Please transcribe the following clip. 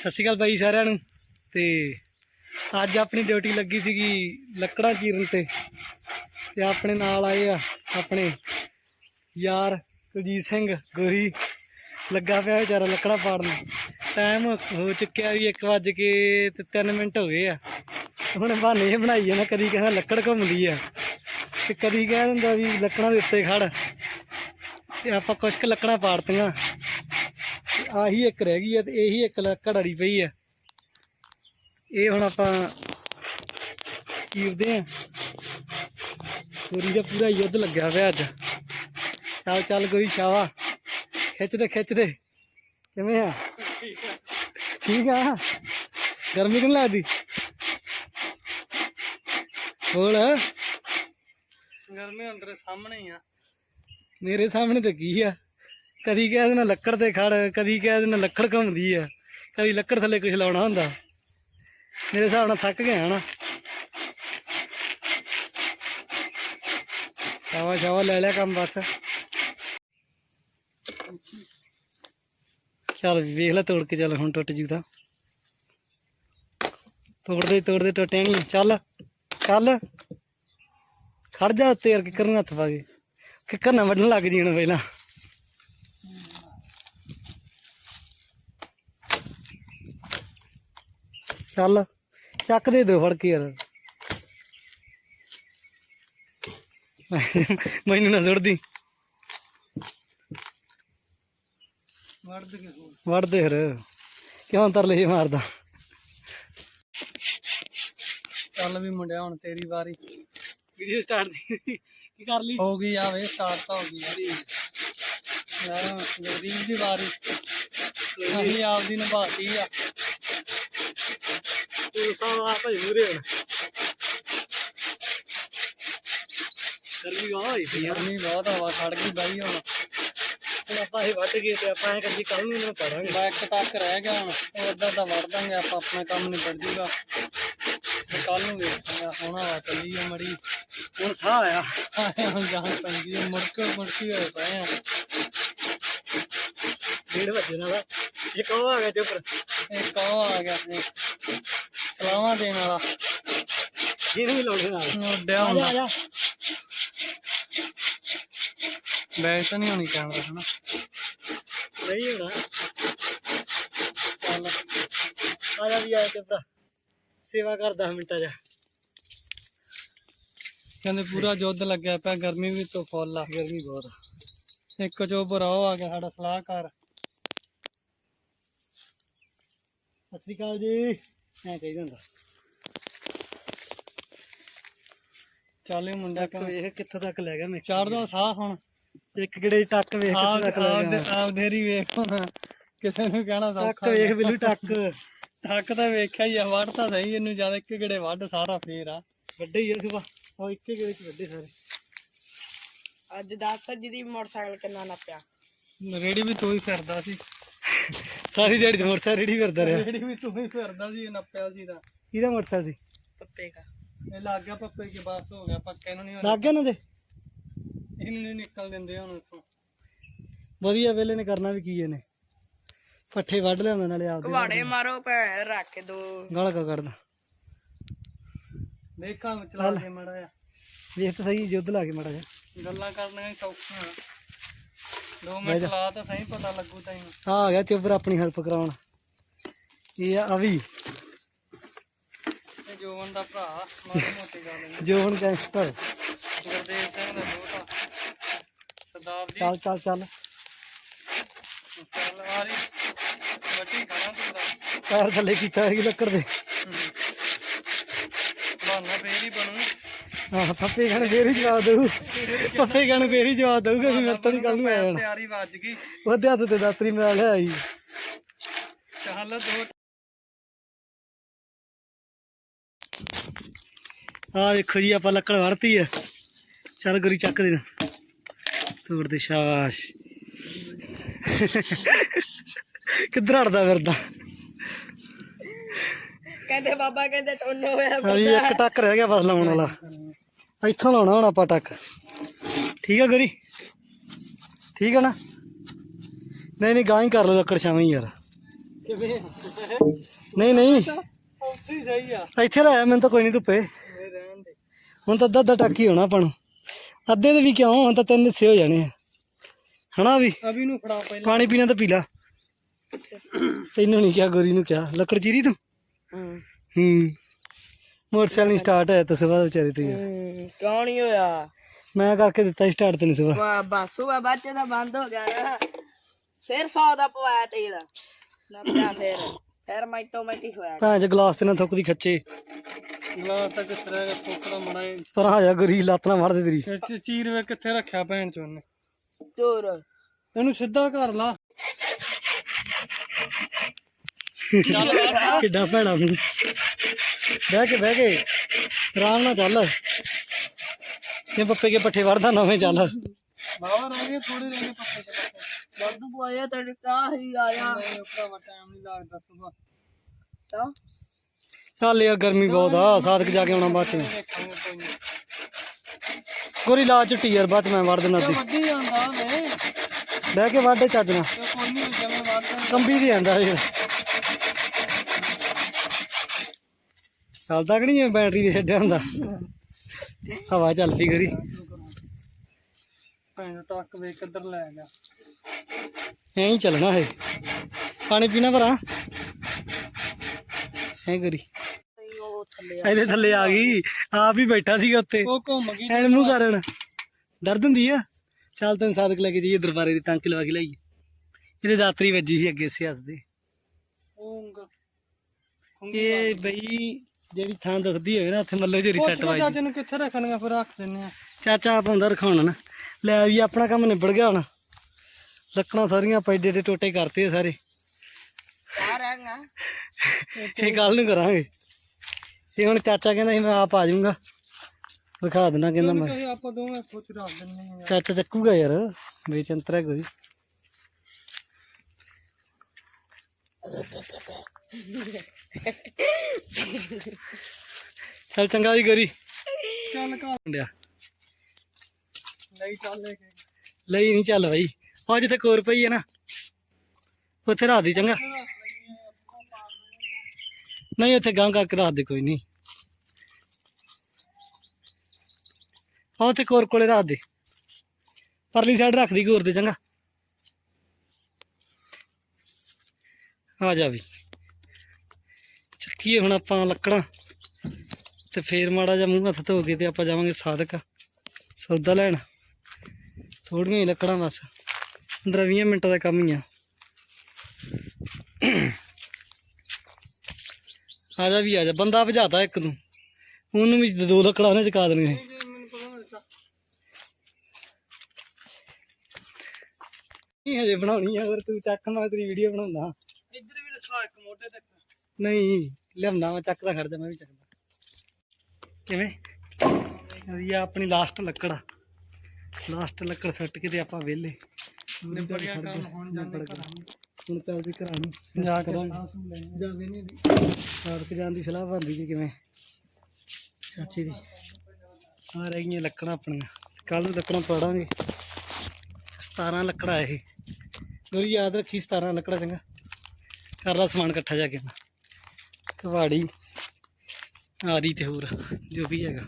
ਸਤਿ ਸ਼੍ਰੀ ਅਕਾਲ ਬਾਈ ਸਾਰਿਆਂ ਨੂੰ। ਤੇ ਅੱਜ ਆਪਣੀ ਡਿਊਟੀ ਲੱਗੀ ਸੀਗੀ ਲੱਕੜਾਂ ਚੀਰਨ ਤੇ। ਤੇ ਆਪਣੇ ਨਾਲ ਆਏ ਆ ਆਪਣੇ ਯਾਰ ਕੁਲਜੀਤ ਸਿੰਘ ਗੋਰੀ। ਲੱਗਾ ਪਿਆ ਵਿਚਾਰਾ ਲੱਕੜਾਂ ਪਾੜਨ। ਟਾਈਮ ਹੋ ਚੁੱਕਿਆ ਵੀ 1 ਵਜ ਕੇ ਤੇ 3 ਮਿੰਟ ਹੋ ਗਏ ਆ। ਹੁਣ ਬਹਾਨੇ ਜਿਹੇ ਬਣਾਈ ਜਾਂਦਾ, ਕਦੀ ਕਹਿੰਦਾ ਲੱਕੜ ਘੁੰਮਦੀ ਆ। ਤੇ ਕਦੀ ਕਹਿ ਦਿੰਦਾ ਵੀ ਲੱਕੜਾਂ ਦੇ ਉੱਤੇ ਖੜ। ਤੇ ਆਪਾਂ ਕੁਛ ਕੁ ਲੱਕੜਾਂ ਪਾੜਤੀਆਂ। ਆਹੀ ਇੱਕ ਰਹਿ ਗਈ ਆ ਤੇ ਇਹੀ ਇੱਕ ਅੜੀ ਪਈ ਆ। ਇਹ ਹੁਣ ਆਪਾਂ ਚੀਰਦੇ ਆ। ਗੋਰੀ ਦਾ ਪੂਰਾ ਯੁੱਧ ਲੱਗਿਆ ਪਿਆ ਅੱਜ। ਚੱਲ ਚੱਲ ਗੋਰੀ ਸ਼ਾਵਾ ਖਿੱਚ ਦੇ ਖਿੱਚ ਦੇ। ਕਿਵੇਂ ਆ? ਠੀਕ ਆ? ਗਰਮੀ ਤਾਂ ਨੀ ਲੱਗਦੀ? ਬੋਲ ਗਰਮੀ ਅੰਦਰ ਸਾਹਮਣੇ ਹੀ ਆ। ਮੇਰੇ ਸਾਹਮਣੇ ਤੇ ਕੀ ਆ? ਕਦੀ ਕਹਿ ਦੇਣਾ ਲੱਕੜ ਤੇ ਖੜ, ਕਦੀ ਕਹਿ ਦੇਣਾ ਲੱਕੜ ਘੁੰਮਦੀ ਆ। ਕਦੀ ਲੱਕੜ ਥੱਲੇ ਕੁਝ ਲਾਉਣਾ ਹੁੰਦਾ। ਮੇਰੇ ਹਿਸਾਬ ਨਾਲ ਥੱਕ ਗਿਆ ਨਾ ਸ਼ਾਵਾ ਸ਼ਾਵਾ ਲੈ ਲਿਆ ਕੰਮ ਬਸ। ਚੱਲ ਵੇਖ ਲੈ ਤੋੜ ਕੇ, ਚੱਲ ਹੁਣ ਟੁੱਟ ਜੂ ਤਾਂ। ਤੋੜਦੇ ਤੋੜਦੇ ਟੁੱਟਿਆ ਨਹੀਂ। ਚੱਲ ਚੱਲ। ਖੜ ਜਾ ਤੇਰ ਕੇ ਨੂੰ ਹੱਥ ਪਾ ਕੇ। ਕਿੱਕਰ ਨਾ ਵੱਢਣ ਲੱਗ ਜੀਣ ਪਹਿਲਾਂ। ਚੱਲ ਚੱਕ ਦੇ ਦੋ ਫੜ ਕੇ ਯਾਰ। ਮੈਨੂੰ ਨਾ ਸੁੱਟਦੀ ਵੜਦ ਕੇ ਹੋਰ ਵੜ ਦੇ ਫਿਰ। ਕਿਉਂ ਤਰਲੇ ਜਿਹੇ ਮਾਰਦਾ? ਚੱਲ ਵੀ ਮੁੰਡਿਆ ਹੁਣ ਤੇਰੀ ਵਾਰੀ। ਵੀਡੀਓ ਸਟਾਰਟ ਕੀ ਕਰ ਲਈ? ਹੋ ਗਈ ਆ ਵੇ ਸਟਾਰਟ ਤਾਂ ਹੋ ਗਈ। ਆ ਯਾਰ ਜਗਦੀਪ ਦੀ ਵਾਰੀ। ਅਸੀਂ ਆਪਦੀ ਨਿਭਾਤੀ ਆ। ਤੂੰ ਸਾਲਾ ਭਾਈ ਮੂਰੇ ਹੁਣ ਗਰਮੀ ਆ ਹੋਈ ਸੀ ਯਾਰ ਗਰਮੀ ਬਹੁਤ ਹਵਾ ਖੜ ਗਈ ਬਾਈ ਹੁਣ ਹੁਣ ਆਪਾਂ ਇਹ ਵੱਢ ਗਏ ਤੇ ਆਪਾਂ ਐ ਕਰੀਏ ਕੱਲ ਨੂੰ ਇਹਨਾਂ ਨੂੰ ਪਾੜਾਂਗੇ ਬੈਕ ਤੱਕ ਰਹਿ ਗਿਆ ਹੁਣ ਉਦਾਂ ਤਾਂ ਵੜ ਦਾਂਗੇ ਆਪਾਂ ਆਪਣਾ ਕੰਮ ਨਿਬੜ ਜੂਗਾ ਤੇ ਕੱਲ ਨੂੰ ਵੇਖਾਂਗੇ ਹੁਣ ਹਵਾ ਚੱਲੀ ਆ ਮੜੀ ਹੁਣ ਸਾਹ ਆਇਆ ਹੁਣ ਜਾਨ ਪੈਂਦੀ ਆ ਮੁੜਕ ਮੁੜਕੀ ਹੋਏ ਪਏ ਆ ਡੇਢ ਵਜੇ ਨਾਲ ਇੱਕ ਉਹ ਆ ਗਿਆ ਚੁੱਪ ਇੱਕ ਕੌਣ ਆ ਗਿਆ ਆਪਣੇ ਸਲਾਮਾਂ ਦੇਣ ਵਾਲਾ। ਇਹਨੂੰ ਵੀ ਲਾਉਣੇ ਨਾਲ। ਉੱਡਿਆ ਆ ਹੁੰਦਾ ਜਾ। ਬੈਗ ਤਾਂ ਨਹੀਂ ਹੋਣੀ ਕੈਮਰਾ ਹਨਾ? ਨਹੀਂ ਹੋਣਾ ਚੱਲ। ਆ ਜਾ ਵੀ ਆ ਚੁੱਪ ਸੇਵਾ ਕਰ 10 ਮਿੰਟਾਂ ਜਾ। ਕਹਿੰਦੇ ਪੂਰਾ ਯੁੱਧ ਲੱਗਿਆ ਪਿਆ ਗਰਮੀ ਵੀ ਤੋਂ ਫੁੱਲ ਆ। ਗਰਮੀ ਬਹੁਤ ਆ। ਇੱਕ ਚੋਬਰ ਉਹ ਆ ਗਿਆ ਸਾਡਾ ਸਲਾਹਕਾਰ। ਸਤਿ ਸ਼੍ਰੀ ਅਕਾਲ ਜੀ। ਐ ਕਹੀ ਹੁੰਦਾ। ਚੱਲ ਇਹ ਮੁੰਡਾ ਟੱਕ ਵੇਖ ਕਿੱਥੋਂ ਤੱਕ ਲੈ ਗਿਆ ਮੈਂ ਚੜਦਾ ਸਾਹ ਹੁਣ। ਇੱਕ ਗੜੇ ਟੱਕ ਵੇਖ ਕਿੱਥੋਂ ਆਪ ਤੱਕ ਲੈ ਆਪ ਗਿਆ ਆਪ ਦੇਰੀ ਵੇਖ ਹੁਣ। ਕਿਸੇ ਨੂੰ ਕਹਿਣਾ ਟੱਕ ਸੌਖਾ ਵੇਖ ਬਿੱਲੂ ਟੱਕ। ਟੱਕ ਤਾਂ ਵੇਖਿਆ ਹੀ ਆ ਵੱਢ ਤਾਂ ਸਹੀ ਇਹਨੂੰ ਜਦ ਇੱਕ ਗੜੇ ਵੱਢ ਸਾਰਾ ਫੇਰ ਆ। ਵੱਡੇ ਹੀ ਆ ਸੁਬਾ। ਉਹ ਇੱਕੇ ਗੜੇ ਚ ਵੱਡੇ ਸਾਰੇ। ਅੱਜ ਦੱਸ ਜਿਹਦੀ ਮੋਟਰਸਾਈਕਲ ਕਿੰਨਾ ਨੱਪਿਆ? ਰੇੜੀ ਵੀ ਤੂੰ ਹੀ ਫਿਰਦਾ ਸੀ। ਸਾਰੀ ਦਿਹਾੜੀ ਤਾਂ ਮੋਟਰਸਾਈਕਲ ਰੇੜੀ ਫਿਰਦਾ ਰਿਹਾ। ਜਿਹੜੀ ਵੀ ਤੂੰ ਫਿਰਦਾ ਸੀ ਇਹ ਨੱਪਿਆ ਸੀ ਦਾ ਕਿਹਦਾ ਮੋਟਰਸਾਈਕਲ ਸੀ? ਪੱਪੇ ਦਾ। ਇਹ ਲੱਗ ਗਿਆ ਪੱਪੇ ਕੇ ਬਾਸ ਹੋ ਗਿਆ ਪੱਕੇ ਨੂੰ ਨਹੀਂ ਲੱਗ ਗਿਆ ਨਾ ਦੇ? ਇਹਨੂੰ ਨਹੀਂ ਨਿਕਲ ਦਿੰਦੇ ਹੁਣ ਇੱਥੋਂ। ਵਧੀਆ ਵੇਲੇ ਨੇ ਕਰਨਾ ਵੀ ਕੀ ਇਹਨੇ। ਪੱਠੇ ਵੱਢ ਲਿਆਉਂਦਾ ਨਾਲੇ ਆਪਦੇ ਕਵਾੜੇ ਮਾਰੋ ਭੈਣ ਰੱਖ ਕੇ ਦੋ। ਗਾਲ ਕਾ ਕਰਦਾ ਦੇਖਾਂ ਚਲਾ ਕੇ ਮੜਾ ਆ ਵੇਖ ਤਾਂ ਸਹੀ ਜੁੱਧ ਲਾ ਕੇ ਮੜਾ ਜਾ ਗੱਲਾਂ ਕਰਨੀਆਂ ਸੌਖੀਆਂ। 2 ਮਿੰਟ ਤਾਂ ਸਹੀ ਪਤਾ ਲੱਗੂ ਤੈਨੂੰ ਆ ਆ ਗਿਆ ਚੁੱਭਰ ਆਪਣੀ ਹੈਲਪ ਕਰਾਉਣ। ਇਹ ਆ ਅਵੀ। ਜੋਵਨ ਦਾ ਭਰਾ ਮਾੜੀ ਮੋਟੀ ਗੱਲ ਨਹੀਂ। ਜੋਨ ਗੈਂਗਸਟਰ ਚੱਲ ਚੱਲ ਚੱਲ। ਚੱਲ ਆ ਰਹੀ। ਖਾਣਾ ਤੂੰ ਦਾ। ਪੈਰ ਥੱਲੇ ਕੀਤਾ ਹੈ ਲੱਕੜ ਦੇ। ਆਹ ਪੱਪੇ ਖਾਣੇ ਫੇਰ ਹੀ ਜਵਾਬ ਦਊ। ਪੱਪੇ ਖਾਣੇ ਫੇਰ ਹੀ ਜਵਾਬ ਦਊਗਾ ਵੀ ਮੇਰੇ ਤੋਂ ਨਹੀਂ ਕੱਲ ਨੂੰ ਆਇਆ ਹੋਣਾ। ਤਿਆਰੀ ਵੱਜ ਗਈ। ਉਹਦੇ ਹੱਥ ਤੇ ਦਾਤਰੀ ਮਿਲ ਲਿਆ ਆਈ। ਚੱਲ ਦੋ। ਆ ਵੇਖੋ ਜੀ ਆਪਾਂ ਲੱਕੜ ਵੜਤੀ ਆ। ਚੱਲ ਗੁਰੀ ਚੱਕ ਦੇ ਤੋੜ ਦੇ ਸ਼ਾਬਾਸ਼। ਕਿੱਧਰ ਹਟਦਾ ਫਿਰਦਾ? ਕਹਿੰਦੇ ਬਾਬਾ ਕਹਿੰਦੇ ਟੋਨੋ ਹੋਇਆ ਵੀ ਇੱਕ ਟੱਕ ਰਹਿ ਗਿਆ ਬਸ ਲਾਉਣ ਵਾਲਾ। ਇੱਥੋਂ ਲਾਉਣਾ ਹੁਣ ਆਪਾਂ ਟੱਕ। ਠੀਕ ਆ ਗੁਰੀ? ਠੀਕ ਆ ਨਾ? ਨਹੀਂ ਨਹੀਂ ਗਾਂ ਹੀ ਕਰ ਲਓ ਲੱਕੜ ਛਾਵੇਂ ਯਾਰ। ਕਿਵੇਂ ਨਹੀਂ ਨਹੀਂ। ਉੱਥੇ ਹੀ ਸਹੀ ਆ ਇੱਥੇ ਲਾਇਆ ਮੈਨੂੰ ਤਾਂ ਕੋਈ ਨਹੀਂ ਧੁੱਪੇ। ਹੁਣ ਤਾਂ ਅੱਧਾ ਅੱਧਾ ਟਾਕੀ ਹੋਣਾ ਆਪਾਂ ਨੂੰ। ਅੱਧੇ ਦੇ ਵੀ ਕਿਉਂ? ਹੁਣ ਤਾਂ ਤਿੰਨ ਹਿੱਸੇ ਹੋ ਜਾਣੇ ਆ। ਹਨਾ ਵੀ? ਅਭੀ ਨੂੰ ਫੜਾ ਪਹਿਲਾਂ। ਪਾਣੀ ਪੀਣਾ ਤਾਂ ਪੀ ਲਾ। ਤੈਨੂੰ ਨਹੀਂ ਕਿਹਾ ਗੋਰੀ ਨੂੰ ਕਿਹਾ। ਲੱਕੜ ਚੀਰੀ ਤੂੰ? ਹੂੰ। ਹੂੰ। ਮੋਟਰਸਾਈਕਲ ਨਹੀਂ ਸਟਾਰਟ ਹੋਇਆ ਤਾਂ ਸਵੇਰ ਵਿਚਾਰੇ ਤੂੰ ਯਾਰ। ਹੂੰ, ਕਿਉਂ ਨਹੀਂ ਹੋਇਆ? ਮੈਂ ਕਰਕੇ ਦਿੱਤਾ ਸਟਾਰਟ ਤੈਨੂੰ ਸਵੇਰ। ਵਾ ਬਾਸੂ ਆ ਬੱਚੇ ਦਾ ਬੰਦ ਹੋ ਗਿਆ ਨਾ। ਫਿਰ 100 ਦਾ ਪਵਾਇਆ ਤੇਲ। ਲੱਭਿਆ ਫਿਰ। ਫਿਰ ਮੈਟੋਮੈਟਿਕ ਹੋਇਆ। ਭਾਂ ਚ ਗਲਾਸ ਤੇ ਨਾ ਥੁੱਕਦੀ ਖੱਚੇ। ਗਲਾਸ ਤੱਕ ਕਿਸ ਤਰ੍ਹਾਂ ਫੋਕੜਾ ਮੜਾ ਪਰ ਆ ਜਾ ਗੋਰੀ ਲੱਤ ਨਾ ਵੜਦੇ ਤੇਰੀ। ਚ ਚੀਰ ਵੇ ਕਿੱਥੇ ਰੱਖਿਆ ਭੈਣ ਚੋਂ ਨੇ? ਚੋਰ। ਇਹਨੂੰ ਸਿੱਧਾ ਕਰ ਲਾ। ਕਿੱਡਾ ਭੈੜਾ ਮੈਨੂੰ। ਬਹਿ ਕੇ ਬਹਿ ਕੇ। ਆਰਾਮ ਨਾਲ ਚੱਲ। ਇਹ ਪੱਪੇ ਕੇ ਪੱਠੇ ਵੜਦਾ ਨਵੇਂ ਚੱਲ। ਬਾਬਾ ਰਹਿ ਗਏ ਥੋੜੇ ਰਹਿ ਗਏ ਪੱਤੇ ਤੇ ਵਾਧੂ ਪਵਾਇਆ ਤੇਰੇ ਕਾ ਹੀ ਆਇਆ। ਨਹੀਂ ਭਰਾਵਾ ਟਾਈਮ ਨਹੀਂ ਲੱਗਦਾ ਸੁਬਾ। ਤਾਂ? ਚੱਲ ਯਾਰ ਗਰਮੀ ਬਹੁਤ ਆ। ਸਾਦਕ ਜਾ ਕੇ ਆਉਣਾ ਬਾਅਦ ਚ ਦੇਖਾਂਗੇ ਕੋਈ ਨਹੀਂ ਗੋਰੀ ਲਾ ਝੁੱਟੀ ਯਾਰ ਬਾਅਦ ਚ ਮੈਂ ਵੜ ਦੇਣਾ ਦੀ ਵੱਡੀ ਜਾਂਦਾ ਵੇ ਬਹਿ ਕੇ ਵਾਢੇ ਚੱਜ ਨਾਲ। ਤੇ ਕੋਈ ਨਹੀਂ ਜਮਨ ਵਾਰਦਾ ਕੰਬੀ ਦੀ ਜਾਂਦਾ ਯਾਰ ਚੱਲਦਾ ਕਿ ਨਹੀਂ ਜਿਵੇਂ ਬੈਟਰੀ ਦੇ ਛੱਡਿਆ ਹੁੰਦਾ? ਹਵਾ ਚੱਲ ਪਈ ਗਰੀ। ਭੈਣ ਟੱਕ ਵੇ ਕਿੱਧਰ ਲੈ ਗਿਆ? ਐਂ ਹੀ ਚੱਲਣਾ ਹੈ ਪਾਣੀ ਪੀਣਾ ਭਰਾ? ਐ ਥੱਲੇ ਇਹਦੇ ਥੱਲੇ ਆ ਗਈ। ਆਪ ਹੀ ਬੈਠਾ ਸੀਗਾ ਉੱਤੇ ਉਹ ਘੁੰਮ ਗਈ। ਐਨ ਮੂੰਹ ਕਰਨ। ਦਰਦ ਹੁੰਦੀ ਆ। ਚੱਲ ਤੈਨੂੰ ਸਾਦਕ ਲੈ ਕੇ ਜਾਈਏ ਦਰਬਾਰੇ ਦੀ ਟਾਂਕੀ ਲਵਾ ਕੇ ਲਾਈਏ। ਇਹਦੇ ਦਾਤਰੀ ਵੱਜੀ ਸੀ ਅੱਗੇ ਸਿਆਸ ਦੇ। ਇਹ ਬਈ ਜਿਹੜੀ ਥਾਂ ਦੱਸਦੀ ਹੋਵੇ ਨਾ ਉੱਥੇ ਮੱਲੋ ਪੁੱਛ ਸੱਟ ਲੈ ਵੱਜ ਚਾਚੇ ਨੂੰ ਕਿੱਥੇ ਰੱਖਣੀਆਂ ਫਿਰ ਰੱਖ ਦਿੰਨੇ ਆ। ਚਾਚਾ ਆਪ ਹੁੰਦਾ ਰਖਾਉਣਾ ਨਾ। ਲੈ ਵੀ ਆਪਣਾ ਕੰਮ ਨਿਬੜ ਗਿਆ ਹੁਣ। ਲੱਕੜਾਂ ਸਾਰੀਆਂ ਪੈਡੇ ਦੇ ਟੋਟੇ ਕਰਤੇ ਆ ਸਾਰੇ। ਆ ਰਹਾਂਗਾ ਇਹ ਕੱਲ ਨੂੰ ਕਰਾਂਗੇ। ਇਹ ਹੁਣ ਚਾਚਾ ਕਹਿੰਦਾ ਸੀ ਮੈਂ ਆਪ ਆ ਜਾਊਂਗਾ। ਦਿਖਾ ਦੇਣਾ ਕਹਿੰਦਾ ਮੈਂ। ਕਹੇ ਆਪਾਂ ਦੋਵੇਂ ਸੋਚ ਰੱਖ ਦਿੰਨੇ ਆ। ਚਾਚਾ ਚੱਕੂਗਾ ਯਾਰ। ਬੇਚੰਤਰਾ ਕੋਈ। ਚੱਲ ਚੰਗਾ ਵੀ ਗਰੀ। ਚੱਲ ਕਾ ਮੁੰਡਿਆ। ਨਹੀਂ ਚੱਲ ਲੈ ਕੇ। ਲਈ ਨਹੀਂ ਚੱਲ ਬਈ। ਉਹ ਜਿੱਥੇ ਕੋਰ ਪਈ ਹੈ ਨਾ। ਉੱਥੇ ਰਾਤ ਦੀ ਚੰਗਾ। ਨਹੀਂ ਉੱਥੇ ਗਾਂ ਕਰਕੇ ਰਾਤ ਦੇ ਕੋਈ ਨਹੀਂ। ਆ ਉੱਥੇ ਕੋਰ ਕੋਲੇ ਰਾਤ ਦੇ। ਪਰਲੀ ਸਾਈਡ ਰੱਖ ਦੀ ਕੋਰ ਦੇ ਚੰਗਾ। ਆ ਜਾ ਵੀ ਚੱਕੀਏ ਹੁਣ ਆਪਾਂ ਲੱਕੜਾਂ। ਤੇ ਫੇਰ ਮਾੜਾ ਜਿਹਾ ਮੂੰਹ ਹੱਥ ਧੋ ਕੇ ਤੇ ਆਪਾਂ ਜਾਵਾਂਗੇ ਸਾਦਕ ਸੌਦਾ ਲੈਣ। ਥੋੜੀਆਂ ਹੀ ਲੱਕੜਾਂ ਬਸ। 15 ਮਿੰਟਾਂ ਦਾ ਕੰਮ ਹੀ ਆ। ਆ ਜਾ ਵੀ ਆ ਜਾ, ਬੰਦਾ ਭਜਾਤਾ ਇੱਕ ਨੂੰ। ਉਹਨੂੰ ਵੀ ਦੋ ਲੱਕੜਾਂ ਉਹਨੇ ਚਕਾ ਦੇਣੀਆਂ। ਨਹੀਂ ਹਜੇ ਬਣਾਉਣੀ ਆ ਪਰ ਤੂੰ ਚੱਕ ਮੈਂ ਤੇਰੀ ਵੀਡੀਓ ਬਣਾਉਂਦਾ। ਇੱਧਰ ਵੀ ਰੱਖਾ ਇੱਕ ਮੋਢੇ ਤੇ। ਨਹੀਂ ਲਿਆਉਂਦਾ ਮੈਂ ਚੱਕਦਾ ਖੜ ਜਾ ਮੈਂ ਵੀ ਚੱਕਦਾ। ਕਿਵੇਂ? ਇਹ ਆ ਆਪਣੀ ਲਾਸਟ ਲੱਕੜ ਲਾਸਟ ਲੱਕੜ ਸੱਟ ਕੇ ਤੇ ਆਪਾਂ ਵਿਹਲੇ। ਕੰਮ ਹੁਣ ਜਾਂਦੇ। ਹੁਣ ਚੱਲਦੀ ਘਰਾਂ ਨੂੰ ਜਾ ਕਰਾਂਗੇ। ਸਾਹ ਸੂਹ ਲੈ ਜਾ ਕੇ ਨਹੀਂ ਸੜਕ ਜਾਣ ਦੀ ਸਲਾਹ ਬਣਦੀ ਜੀ ਕਿਵੇਂ? ਚਾਚੀ ਦੀ। ਆ ਰਹਿ ਗਈਆਂ ਲੱਕੜਾਂ ਆਪਣੀਆਂ। ਕੱਲ ਨੂੰ ਲੱਕੜਾਂ ਪਾੜਾਂਗੇ। 17 ਲੱਕੜਾਂ ਇਹ। ਗੁਰੀ ਯਾਦ ਰੱਖੀ 17 ਲੱਕੜਾਂ ਚੰਗਾ। ਕਰ ਲਾ ਸਮਾਨ ਇਕੱਠਾ ਜਾ ਕੇ ਕਵਾੜੀ ਆਰੀ ਤੇ ਹੋਰ ਜੋ ਵੀ ਹੈਗਾ।